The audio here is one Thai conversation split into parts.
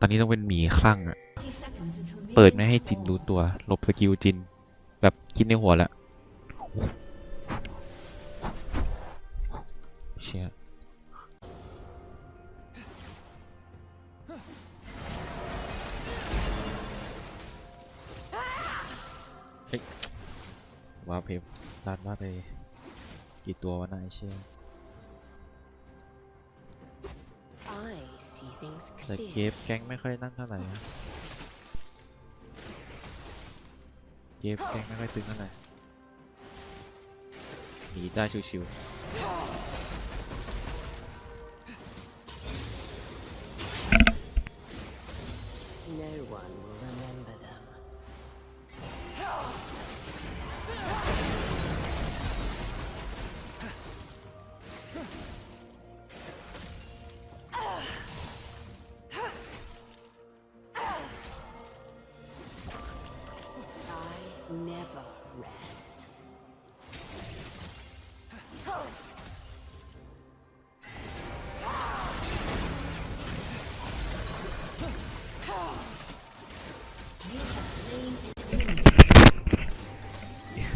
ตอนนี้ต้องเป็นหมีคลั่งอะเปิเปิดดไม่ไม่ให้ให้จิจินนรู้รู้ตัวหลบสกิลจิน แบบคิดในหัวแล้วเชี่ยเฮ้ยว่าเพลลาดว่าไปกี่ตัววะนายเชี่ย แต่เกฟแก๊งไม่ค่อยนั่นเท่าไหร่นะเกฟแก๊งไม่ค่อยตึงเท่าไหร่หนีได้ชิวๆ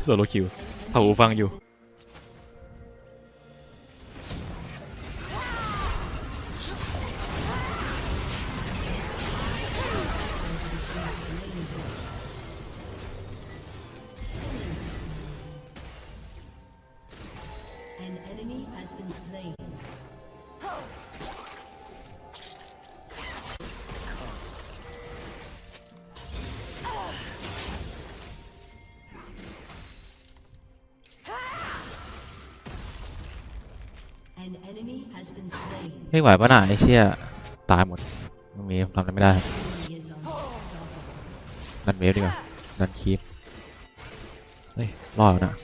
โซโลคิวเผาหูฟังอยู่ ไม่ไหวปะน่ะไอ้เชี่ยตายหมดไม่มีทำอะไรไม่ได้ He is unstoppable. ดันเวฟดีกว่าดันคีปเฮ้ยรอดแล้วนะ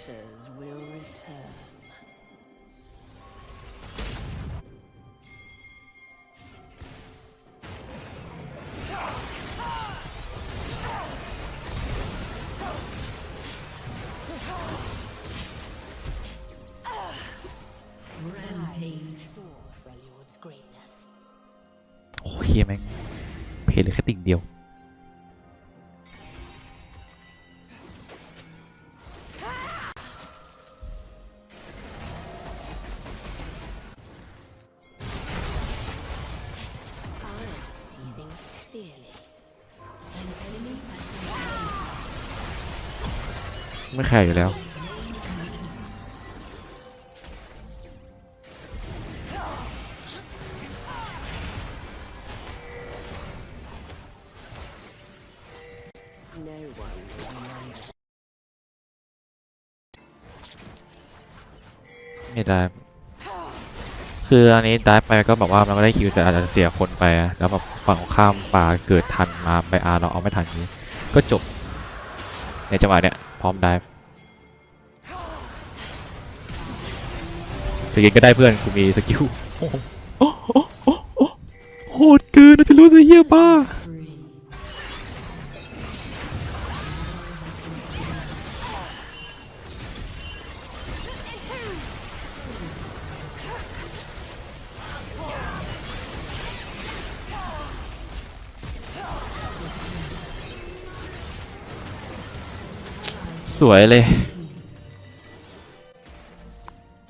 โอ้เฮียแม่งเพลเลยแค่ติ่งเดียว ไม่แคร์อยู่แล้ว No one remember. ไม่ได้ คืออันนี้ได้ไปก็แบบว่ามันก็ได้คิวแต่อาจจะเสียคนไปอะแล้วแบบฝั่งของข้ามป่าเกิดทันมาไปอาร์เราเอาไม่ทันนี้ ก็จบ ในจังหวะเนี้ยพร้อมได้สกิลก็ได้เพื่อนกูมีสกิลโอ้โหดเกินนะจะรู้สิเฮียบ้า วยเลย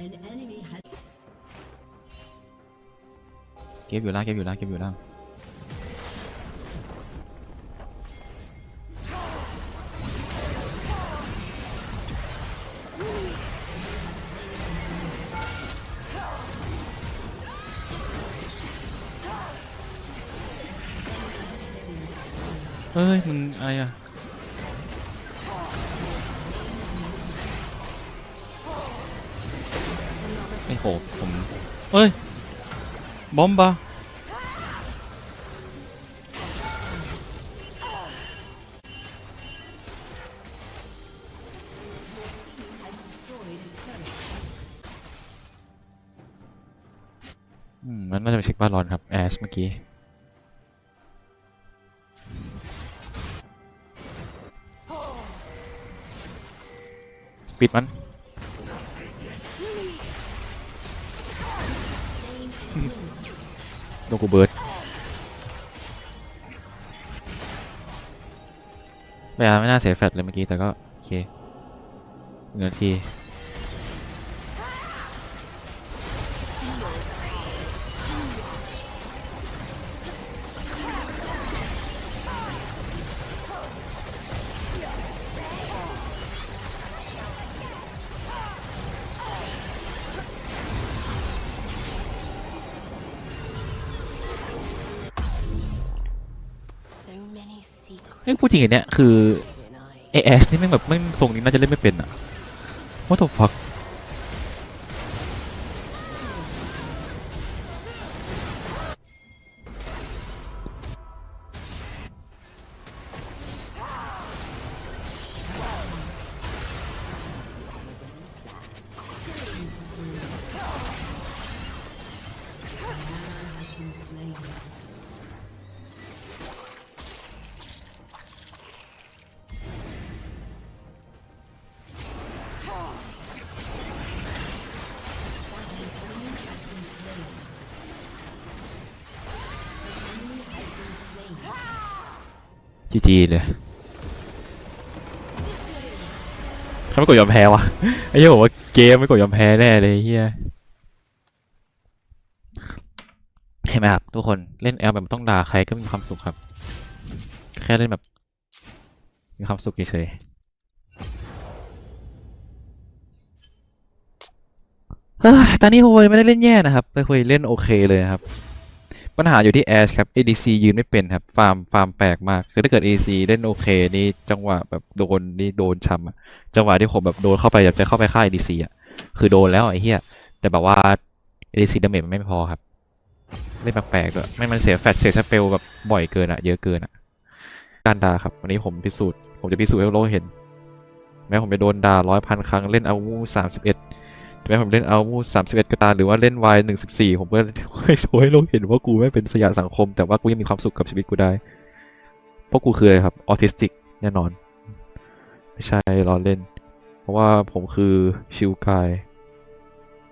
An enemy has เก็บอยู่ล่างเก็บอยู่ล่างเก็บอยู่ล่าง ไอ้โหผมเอ้ย บอมบา has destroyed a turret. อืมมันน่าจะไปเช็คบ้านร้อนครับ แอชเมื่อกี้ปิดมัน ตัวกูเบิร์ดไม่น่าเสียแฟลตเลยเมื่อกี้แต่ก็โอเคหนึ่งนาที เอ้ยพูดจริงอันเนี้ยคือเอเอสนี่แม่งแบบไม่งทรงนี้น่าจะเล่นไม่เป็นอะ What the fuck จีจีเลยเขาไม่กดยอมแพ้วะไอ้เหี้ยบอกว่าเกมไม่กดยอมแพ้แน่เลยเฮียเห็นไหมครับทุกคนเล่นแอลแบบต้องด่าใครก็มีความสุขครับ แค่เล่นแบบ มีความสุขเฉยเฮ้ยตอนนี้โฮยไม่ได้เล่นแย่นะครับ ไปคุยเล่นโอเคเลยครับ ปัญหาอยู่ที่แอชครับ ADC ยืนไม่เป็นครับ ฟาร์มฟาร์มแปลกมาก คือถ้าเกิด ADC เล่นโอเคนี่จังหวะแบบโดนนี่โดนช้ำอะจังหวะที่ผมแบบโดนเข้าไปอยากจะเข้าไปฆ่า ADC อะ คือโดนแล้วไอ้เหี้ย แต่แบบว่า ADC ดาเมจมันไม่พอครับ เล่นแปลกๆด้วย ไม่มันเสียแฟตเสียสเปลแบบบ่อยเกินอะเยอะเกินอะการด่าครับ วันนี้ผมพิสูจน์ ผมจะพิสูจน์ให้โลกเห็น แม้ผมจะโดนด่าร้อยพันครั้ง เล่นอาวูสามสิบเอ็ด แม้ผมเล่นเอาวูสามสิบเอ็ดก็ตาหรือว่าเล่นวายหนึ่งสิบสี่ผมก็ให้โชว์ให้โลกเห็นว่ากูไม่เป็นสยามสังคม แต่ว่ากูยังมีความสุขกับชีวิตกูได้ เพราะกูคืออะไรครับออทิสติกแน่นอน ไม่ใช่ล้อเล่น เพราะว่าผมคือชิวกาย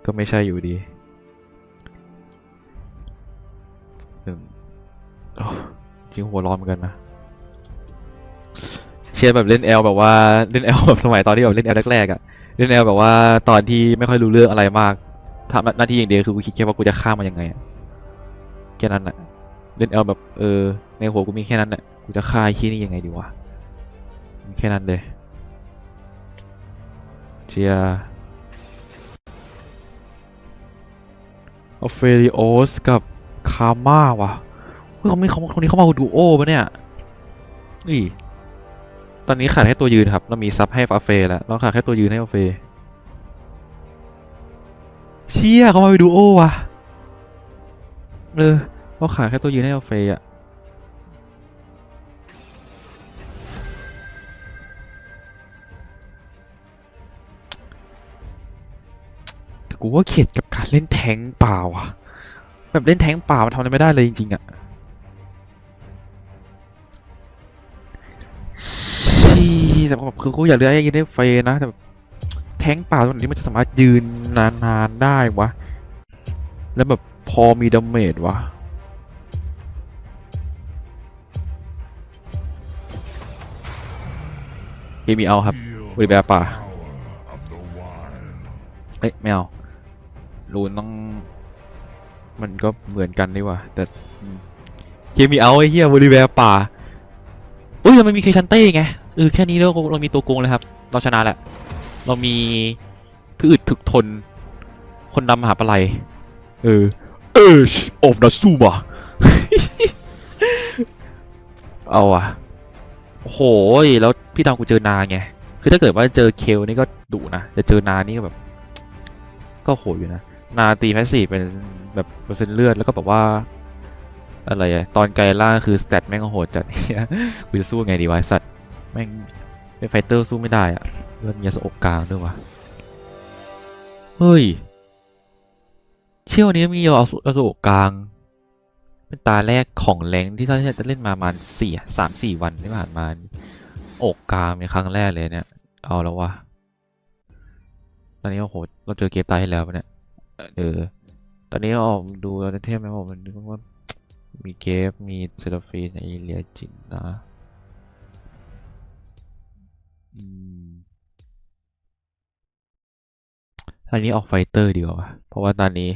ก็ไม่ใช่อยู่ดีจริงหัวร้อนเหมือนกันนะเชียร์แบบเล่นแอลแบบว่าเล่นแอลแบบสมัยตอนที่แบบเล่นแอลแรกๆอะ เล่นแอลแบบว่าตอนที่ไม่ค่อยรู้เรื่องอะไรมากทำหน้าที่อย่างเดียวคือกูคิดแค่ว่ากูจะฆ่ามันยังไงอะแค่นั้นแหละเล่นแอลแบบเออในหัวกูมีแค่นั้นแหละกูจะฆ่าไอ้ขี้นี่ยังไงดีวะมีแค่นั้นเลยเชียร์ออฟเฟริโอสกับคาม่าวะเฮ้ยเขาไม่เขาคนนี้เขามาดูโอปะเนี่ยนี่ ตอนนี้ขาดแค่ตัวยืนครับ เรามีซับให้ฟาเฟแล้ว เราขาดแค่ตัวยืนให้ฟาเฟเชี่ยเขามาไปดูโอว่ะ เออ เราขาดแค่ตัวยืนให้ฟาเฟอะกูว่าเข็ดกับการเล่นแทงเปล่าอะแบบเล่นแทงเปล่ามันทำอะไรไม่ได้เลยจริงๆอะ แต่แบบคือกูอยากเลือกให้ยืนได้เฟรนะแต่แทงเปล่าตรงนี้มันจะสามารถยืนนานๆได้วะ แล้วแบบพอมีดาเมจวะเกมีเอาครับบริแบร์ป่าเอ้ยไม่เอารูนต้อง มันก็เหมือนกันนี่ว่าแต่เกมีเอาไอ้เหี้ยบริแบร์ป่าอุ้ยทำไมมีเคชันเต้ไง เออแค่นี้เราเรามีตัวโกงเลยครับ เราชนะแหละ เรามีพืชถึกทน คนดำมหาปลัยเออเอชออฟดัซูบะเอาอะโอ้โหยแล้วพี่ดาวกูเจอนาไง คือถ้าเกิดว่าเจอเคลนี่ก็ดุนะแต่เจอนานี่ก็แบบ ก็โหดอยู่นะ นาตีแพสซีฟเป็นแบบเปอร์เซ็นต์เลือดแล้วก็แบบว่า อะไรอะตอนไกลล่างคือสเตตแม่งโหดจัดเนี่ยกูจะสู้ไงดีวะสัตว แม่งเป็นไฟเตอร์สู้ไม่ได้อะเลือดมียาสอกกลางด้วยวะเฮ้ย เชี่ยวนี้มียาสยาสอกกลาง เป็นตาแรกของแรงที่เขาจะเล่นมาประมาณสี่สามสี่วันที่ผ่านมาอกกลางเป็นครั้งแรกเลยเนี่ย เอาแล้ววะตอนนี้โอ้โหเราเจอเกมตายให้แล้วเนี่ยเออตอนนี้ออกดูเทมไหมผมมันดูว่ามีเกฟมีเซราฟีนไอเลียจินนะ อืมตอนนี้ออกไฟเตอร์ดีกว่า เพราะว่าตอนนี้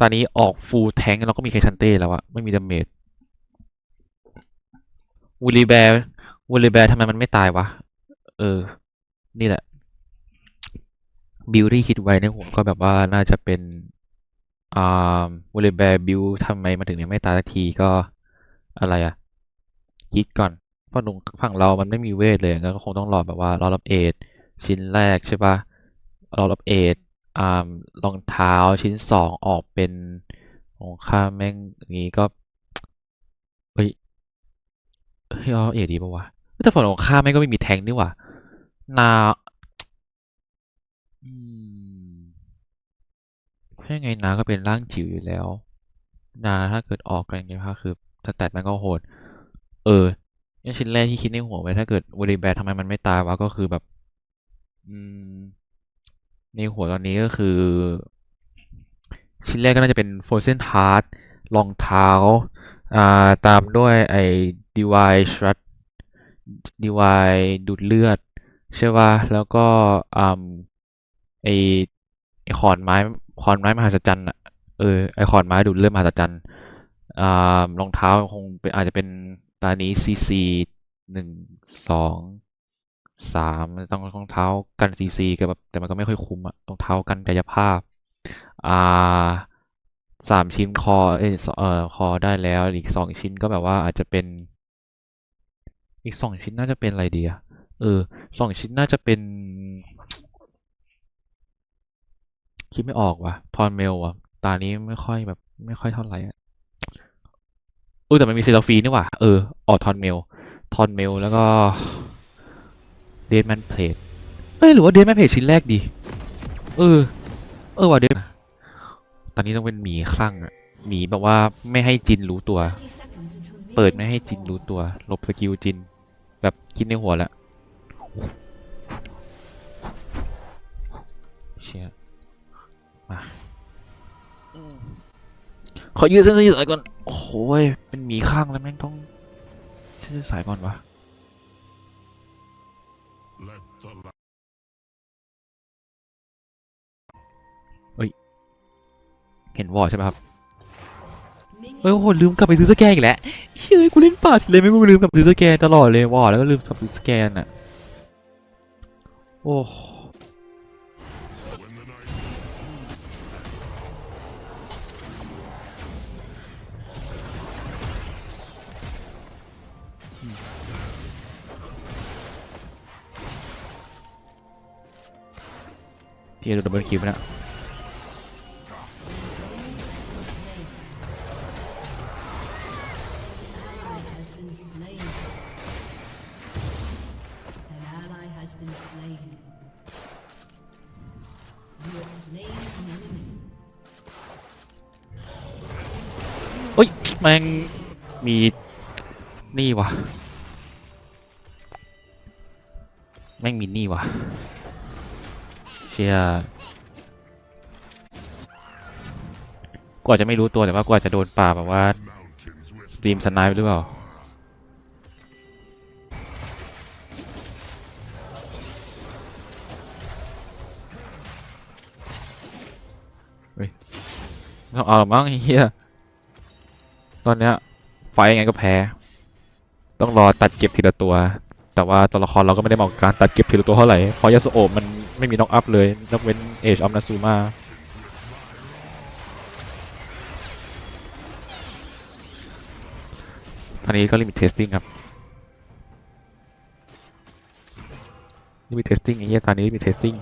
ตอนนี้ออกฟูลแทงเราก็มีแคชันเต้แล้วอะไม่มีดาเมจวูลีแบร์วูลีแบร์ทำไมมันไม่ตายวะ เออ นี่แหละ บิลที่คิดไว้ในหัวก็แบบว่าน่าจะเป็นอ่าวูลีแบร์บิลทำไมมาถึงยังไม่ตายสักทีก็อะไรอะคิดก่อน เพราะตรงฝั่งเรามันไม่มีเวทเลยงั้นก็คงต้องรอแบบว่ารอรับเอทชิ้นแรกใช่ปะรอรับเอทอ่ารองเท้าชิ้นสองออกเป็นของข้าแม่งอย่างงี้ก็เฮ้ยเฮ้ยรอรับเอทดีปะวะแต่ฝั่งของข้าแม่งก็ไม่มีแทงนี่หว่านาอืมยังไงนาก็เป็นร่างจิ๋วอยู่แล้ว นาถ้าเกิดออกกันอย่างเงี้ยคือสแตทมันก็โหด เออ นี่ชิ้นแรกที่คิดในหัวไว้ถ้าเกิดวอลีแบร์ทำไมมันไม่ตายวะก็คือแบบ อืมในหัวตอนนี้ก็คือ ชิ้นแรกก็น่าจะเป็น Frozen Heart รองเท้าอ่าตามด้วยไอ้ Divine Shred Divine ดูดเลือด ใช่ป่ะแล้วก็อ่าไอไอขอนไม้ขอนไม้มหัศจรรย์อะเออไอขอนไม้ดูดเลือดมหัศจรรย์อ่ารองเท้าคงเป็นอาจจะเป็น ตานี้ซีซีหนึ่งสองสามต้องรองเท้ากันซีซีก็แบบแต่มันก็ไม่ค่อยคุ้มอะรองเท้ากันกายภาพอ่าสามชิ้นคอเอเออคอได้แล้วอีกสองชิ้นก็แบบว่าอาจจะเป็น อีกสองชิ้นน่าจะเป็นอะไรดีอะเออสองชิ้นน่าจะเป็น คิดไม่ออกว่ะทอนเมลว่ะ ตานี้ไม่ค่อยแบบ ไม่ค่อยเท่าไหร่อะ เออแต่มันมีเซราฟีนี่ว่าเออออทอนเมลทอนเมลแล้วก็เดดแมนเพลทเอ้ยหรือว่าเดดแมนเพลทชิ้นแรกดี เออ เออว่ะเดดตอนนี้ต้องเป็นหมีคลั่งอะหมีแบบว่าไม่ให้จินรู้ตัว เปิดไม่ให้จินรู้ตัว ลบสกิลจิน แบบคิดในหัวแล้วเชี่ยมา ขอยืดเส้นยืดสายก่อน โอ้ยเป็นหมีข้างแล้วแม่งต้องยืดสายก่อนวะ Let the light เห็นวอร์ใช่ไหมครับ เฮ้ยโอ้โหลืมกลับไปซื้อสแกนอีกแล้วเฮ้ยกูเล่นป่าดเลยไม่กูลืมกลับไปซื้อสแกนตลอดเลยวอร์แล้วก็ลืมกลับไปซื้อสแกนอะ โอ้ ที่โดนดับเบิลคิวนะโอ้ยแม่งมีนี่วะแม่งมีนี่วะ ชียกว่าจะไม่รู้ตัวแต่ว่ากว่าจะโดนป่าแบบว่าสตรีมสไนป์หรือเปล่าเฮ้ยไม่ต้องเอาหรอมั้งเฮียตอนเนี้ยไฟยังไงก็แพ้ ต้องรอตัดเก็บทีละตัว แต่ว่าตัวละครเราก็ไม่ได้เหมาะกับการตัดเก็บทีละตัวเท่าไหร่เพราะยาสโอบมันไม่มีน็อกอัพเลยนอกเว้นเอชออมนาซูมาอันนี้ก็ลิมิตเทสติ้งครับลิมิตเทสติ้งไอ้เหี้ยตอนนี้ลิมิตเทสติ้ง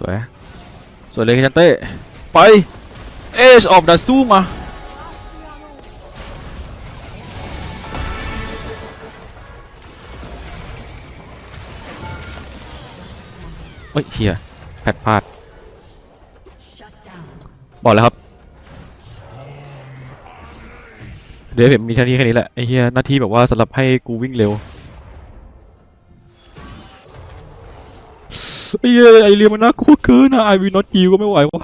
สวย สวยเลยคันเต้ ไป เอชออกดาซูมาเอ้ยเฮียแพทพลาด บอกแล้วครับ เดี๋ยวผมมีแค่นี้แค่นี้แหละไอ้เฮียหน้าที่แบบว่าสำหรับให้กูวิ่งเร็ว ไอ้เหี้ยไอเรียมันน่ากลัวเกินนะไอวีนอตยิวก็ไม่ไหววะ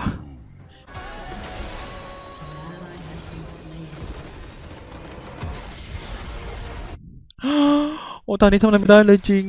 โอ้ตอนนี้ทำอะไรไม่ได้เลยจริง